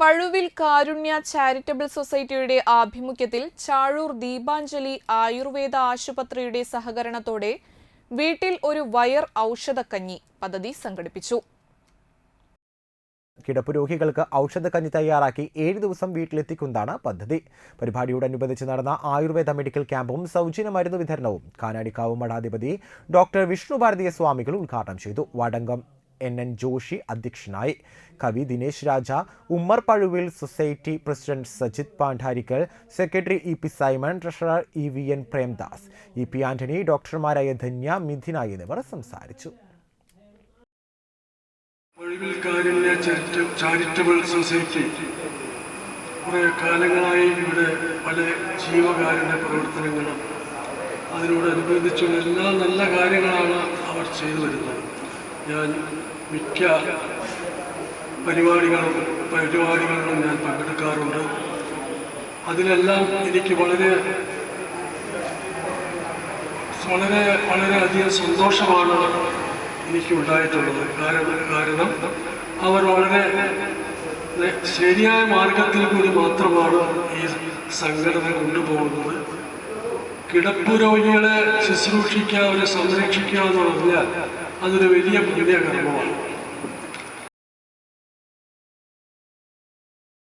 പഴുവിൽ കാരുണ്യ charitable സൊസൈറ്റിയുടെ ആഭിമുഖ്യത്തിൽ ചാഴൂർ ദീപാഞ്ജലി ആയുർവേദ ആശുപത്രിയുടെ സഹകരണത്തോടെ വീട്ടിൽ ഒരു വയർ ഔഷധക്കഞ്ഞി പദ്ധതി സംഘടിപ്പിച്ചു. കിടപ്പ് രോഗികൾക്ക് ഔഷധക്കഞ്ഞി തയ്യാറാക്കി ഏഴ് ദിവസം വീട്ടിലെത്തിക്കുന്നതാണ് പദ്ധതി. പരിപാടിയോടനുബന്ധിച്ച് നടന്ന ആയുർവേദ മെഡിക്കൽ ക്യാമ്പും സൗജന്യ മരുന്ന് വിതരണവും കാനാടിക്കാവ് മഠാധിപതി ഡോക്ടർ വിഷ്ണു ഭാരതീയ സ്വാമികൾ ഉദ്ഘാടനം ചെയ്തു. വടങ്കം എൻ എൻ ജോഷി അധ്യക്ഷനായി. കവി Dinesh Raja Ummer Pazhuvil society president Sajith Pandarikkal secretary E P Simon treasurer E V N Premdas E P Antony ഡോക്ടർമാരായ Dhanya Mithina എന്നിവർ സംസാരിച്ചു. Charitable society. കുറേ കാലങ്ങളായി ഇവിടെ പല ജീവകാരുണ്യ പ്രവർത്തനങ്ങളും. അതിനോടനുബന്ധിച്ചുള്ള എല്ലാ നല്ല കാര്യങ്ങളാണ് അവർ ചെയ്തു വരുന്നത്. ഞാൻ മിക്ക പരിപാടികളും പരിപാടികളിലും ഞാൻ പങ്കെടുക്കാറുണ്ട്. അതിലെല്ലാം എനിക്ക് വളരെ വളരെ വളരെയധികം സന്തോഷമാണ് എനിക്ക് ഉണ്ടായിട്ടുള്ളത് കാരണം കാരണം അവർ വളരെ ശരിയായ മാർഗത്തിൽ കൂടി മാത്രമാണ് ഈ സംഘടന കൊണ്ടുപോകുന്നത്. കിടപ്പ് രോഗികളെ ശുശ്രൂഷിക്കുക അവരെ സംരക്ഷിക്കുക എന്ന് പറഞ്ഞാൽ അതൊരു വലിയ പുണ്യകർമ്മമാണ്